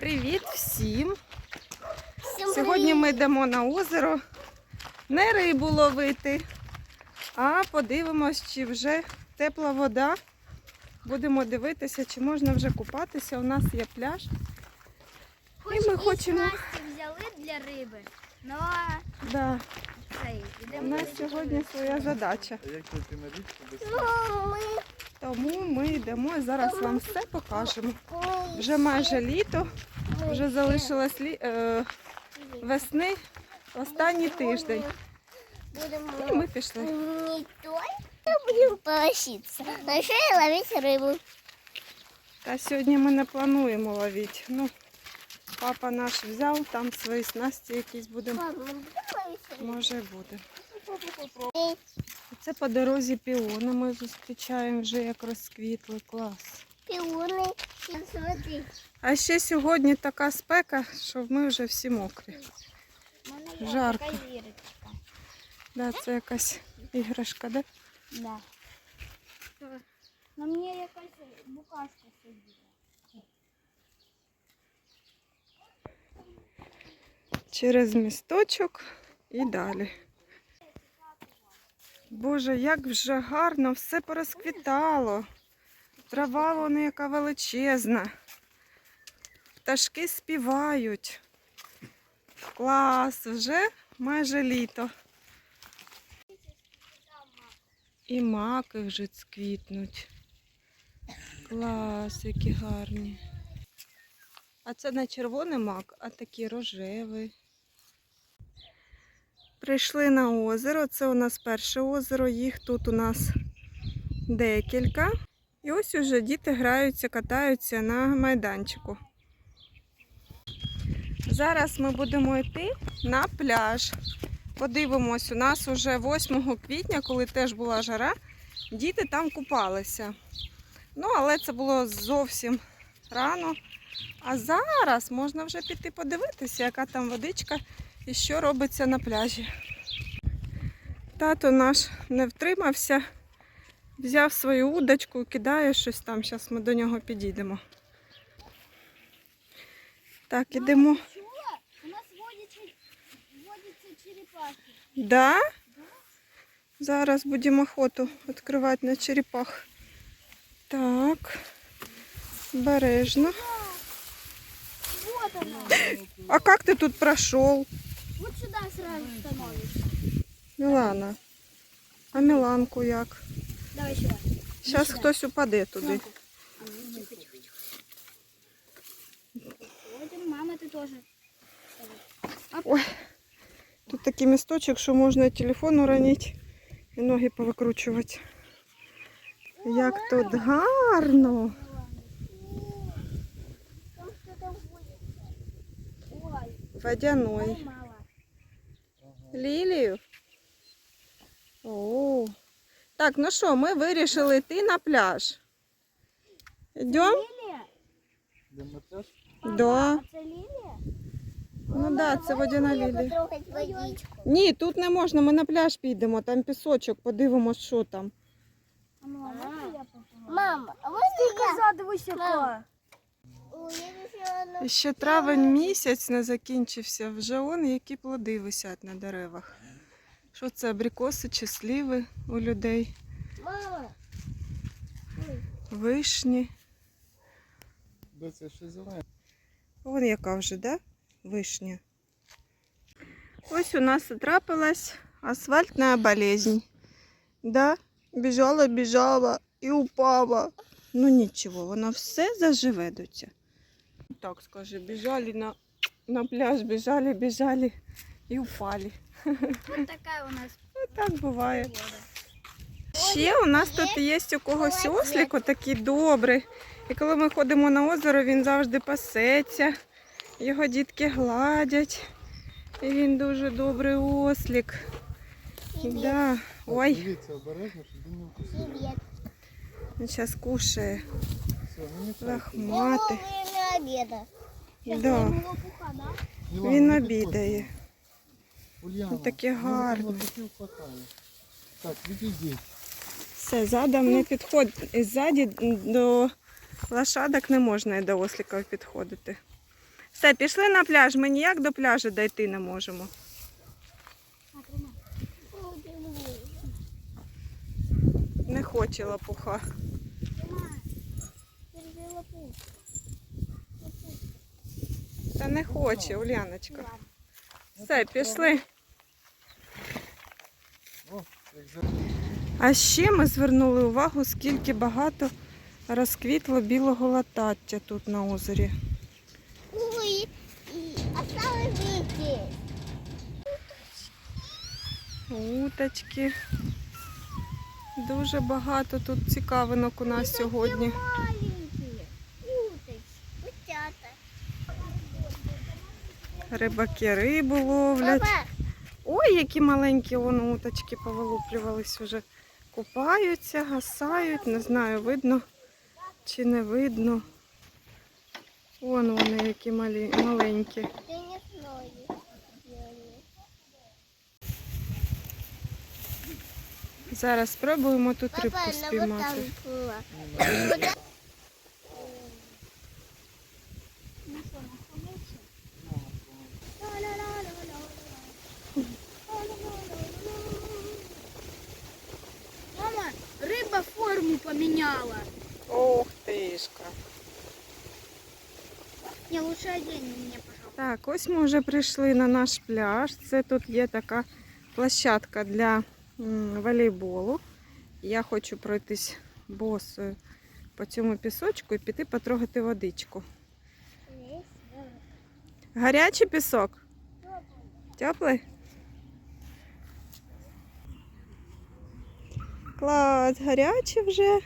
Привіт всім! Всім Сьогодні ми йдемо на озеро не рибу ловити, а подивимось, чи вже тепла вода. Будемо дивитися, чи можна вже купатися. У нас є пляж. Хоч ми і хочемо- снасті взяли для риби. Ну Да. цей, У нас сьогодні своя задача. А як тільки на річку Ну, Тому ми йдемо і зараз вам все покажемо. Вже майже літо, вже залишилось лі... е, весни останній тиждень. Будемо І ми пішли. не только будем пороситься, но еще и ловить рыбу. Та сьогодні ми не плануємо ловити. Ну, папа наш взяв, там свої снасті якісь будемо. Мам, мы будем ловить рыбу? Може буде. Це по дорозі піони ми зустрічаємо вже як розквітли. Клас. Пионы. Смотри. А ще сьогодні така спека, що ми вже всі мокрі. Жарко. Да, це якась іграшка, да? Да. На мне якась букашка сиділа. Через місточок і далі. Боже, як вже гарно, все порозквітало. Трава вона яка величезна. Пташки співають. Клас, вже майже літо. І маки вже цквітнуть. Клас, які гарні. А це не червоний мак, а такий рожевий. Прийшли на озеро. Це у нас перше озеро, їх тут у нас декілька. І ось уже діти граються, катаються на майданчику. Зараз ми будемо йти на пляж. Подивимось, у нас уже 8 квітня, коли теж була жара, діти там купалися. Ну, але це було зовсім рано. А зараз можна вже піти подивитися, яка там водичка і що робиться на пляжі. Тато наш не втримався, взяв свою удочку, кидає щось там. Зараз ми до нього підійдемо. Так, ідемо. Чула? У нас водяться, водяться черепахи. Да? Зараз будемо охоту відкривати на черепах. Так. Бережно. Вот она. А як ти тут пройшов? Вот сюда сразу становишься. Мілана. А Міланку як? Давай сюда. Зараз хтось упаде туди. Вот, мама, ты тоже. Ой, тут такий місточок, що можна телефон уронити і ноги повикручувати. Як тут гарно. Водяной. Лілію. О. Так, ну що, ми вирішили йти на пляж. Йдемо? Йдемо на пляж? Да. А це лілія? Ну да, це водяна лілія. водичку. Ні, тут не можна, ми на пляж підемо, там пісочок, подивимось, що там. А мама, Мама, а можна я? Задивися. Ще травень місяць не закінчився, вже он які плоди висять на деревах. Що це, абрикоси чи сліви у людей? Вишні. Це? Вон яка вже, да? Вишня. Ось у нас трапилась асфальтна болезнь. Да? Біжала, біжала і упала. Ну нічого, воно все заживе доця. Так скажи, біжали на, на пляж, біжали, біжали і упали. Вот такая у нас Так буває. Ще у нас тут є у когось ослік, отакий добрий. І коли ми ходимо на озеро, він завжди пасеться. Його дітки гладять. І він дуже добрий ослік. Да. Ой, Дивіться обережно, щоб він не вкусив. Він зараз кушає. Лахмати. На обеда. Да. Він обідає. Ульяна, таке ну, гарне. Так, відійдіть. Все, задом не підходь. І ззаді до лошадок не можна і до осліків підходити. Все, пішли на пляж. Ми ніяк до пляжу дойти не можемо. Не хоче лопуха. Та не хоче, Уляночка. Все, пішли. Як за... А ще ми звернули увагу, скільки багато розквітло білого латаття тут на озері. Ой, и осталось дети. Уточки. Дуже багато тут цікавинок у нас сьогодні. Рибаки рибу ловлять. Ой, які маленькі вон уточки повилуплювались уже. Купаються, гасають, не знаю, видно чи не видно. Вон вони які малі, маленькі. Зараз спробуємо тут рибку спіймати. Тишка. Не, лучше одень мне, пожалуйста. Так, ось ми вже прийшли на наш пляж. Це тут є така площадка для волейболу. Я хочу пройтись босою по цьому пісочку і піти потрогати водичку. Гарячий пісок? Теплий? Клас, гарячий вже.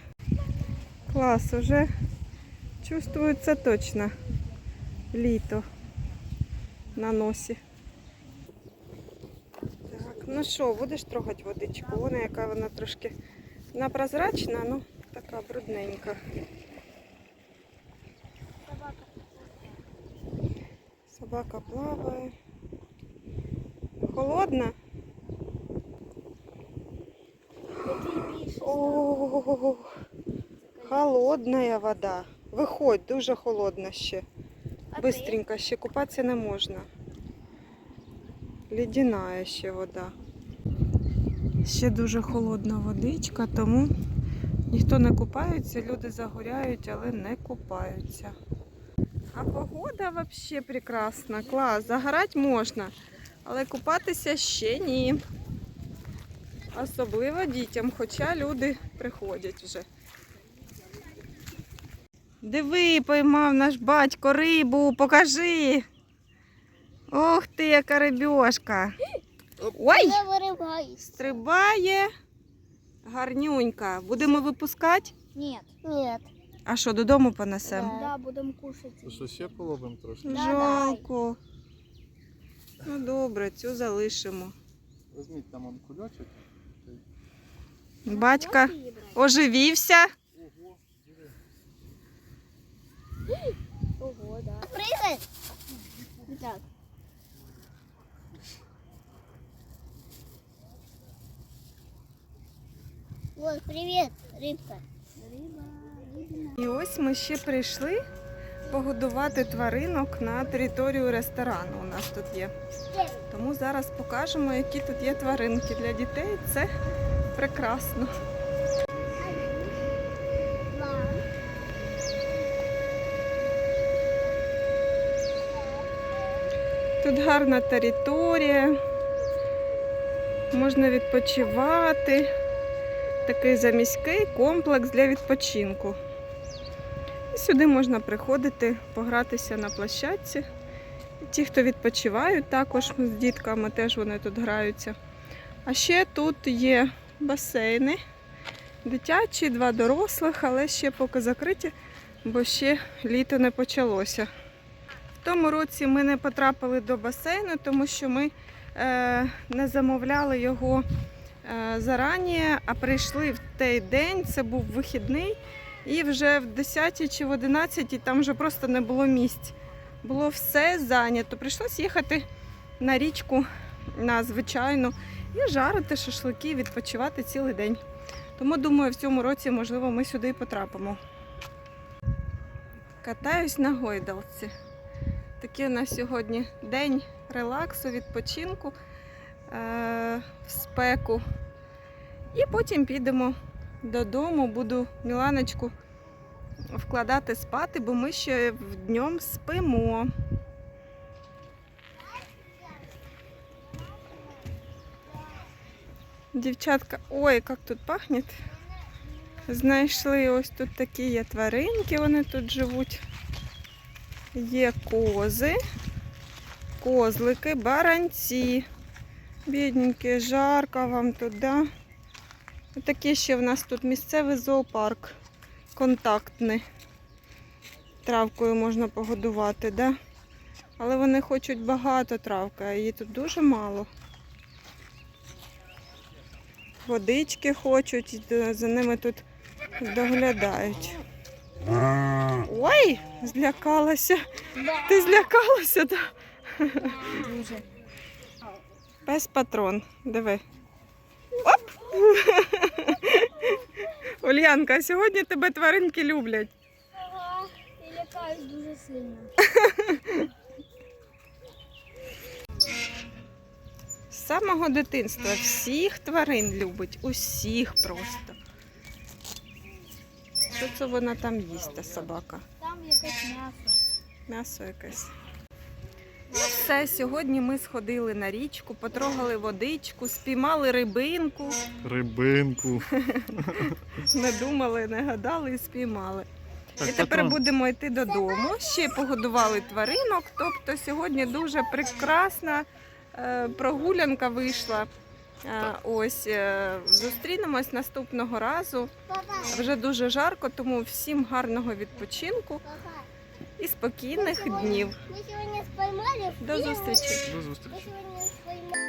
Клас, уже чувствується точно літо на носі. Так, ну що, будеш трогати водичку? Вона яка вона трошки вона прозрачна, ну така брудненька. Собака плаває. Холодна? О, холодна вода. Виходь, дуже холодна ще. Бистренько, ще купатися не можна. Лідяна ще вода. Ще дуже холодна водичка, тому ніхто не купається, люди загоряють, але не купаються. А погода взагалі прекрасна, клас. Загорати можна, але купатися ще ні. Особливо дітям, хоча люди приходять вже. Диви, поймав наш батько рибу, покажи. Ох ти, яка рибьошка. Ой, стрибає. Гарнюнька. Будемо випускати? Нет. Нет. А що, додому понесемо? Да, будем кушать. То що ще половимо трошки? Жалко. Ну добре, цю залишимо. Візьміть там он кульочок. Батька оживівся. Ого, диви. Ого, да. Прыгай. Так. Вот, привет, рыбка. Рыба, рыбина. І ось ми ще прийшли погодувати тваринок на територію ресторану. У нас тут є. Тому зараз покажемо, які тут є тваринки для дітей. Це прекрасно. Тут гарна територія, можна відпочивати. Такий заміський комплекс для відпочинку. І сюди можна приходити, погратися на площадці. Ті, хто відпочивають, також з дітками теж вони тут граються. А ще тут є басейни дитячі, два дорослих, але ще поки закриті, бо ще літо не почалося. В тому році ми не потрапили до басейну, тому що ми е, не замовляли його е, зарані, а прийшли в той день, це був вихідний, і вже в 10 чи в 11 там вже просто не було місць. Було все зайнято. Прийшлось їхати на річку на звичайну і жарити шашлики, відпочивати цілий день. Тому думаю, в цьому році, можливо, ми сюди і потрапимо. Катаюсь на гойдалці. Такий у нас сьогодні день релаксу, відпочинку е- в спеку. І потім підемо додому, буду Міланочку вкладати спати, бо ми ще днем спимо. Дівчатка, ой, як тут пахне. Знайшли ось тут такі є тваринки, вони тут живуть. Є кози, козлики, баранці. Бідненькі, жарко вам тут, да? Такий ще в нас тут місцевий зоопарк контактний. Травкою можна погодувати, да? Але вони хочуть багато травки, а її тут дуже мало. Водички хочуть, за ними тут доглядають. Ой, злякалася. Ти злякалася, так? Дуже. Пес патрон. Диви. Оп! Ульянка, сьогодні тебе тваринки люблять. Ага, я лякаюсь дуже сильно. З самого дитинства всіх тварин любить, усіх просто. Що це вона там їсть, та собака? Там якесь м'ясо. М'ясо якесь. Ну все, сьогодні ми сходили на річку, потрогали водичку, спіймали рибинку. Рибинку. Не думали, не гадали і спіймали. Так, і тепер патрон. будемо йти додому. Ще погодували тваринок. Тобто сьогодні дуже прекрасна е, прогулянка вийшла. Е, ось е, зустрінемось наступного разу. Папа, Вже дуже жарко, тому всім гарного відпочинку папа, і спокійних мы сегодня- днів. Мы сегодня споймали До первую- зустрічі! До Мы зустрічі. сегодня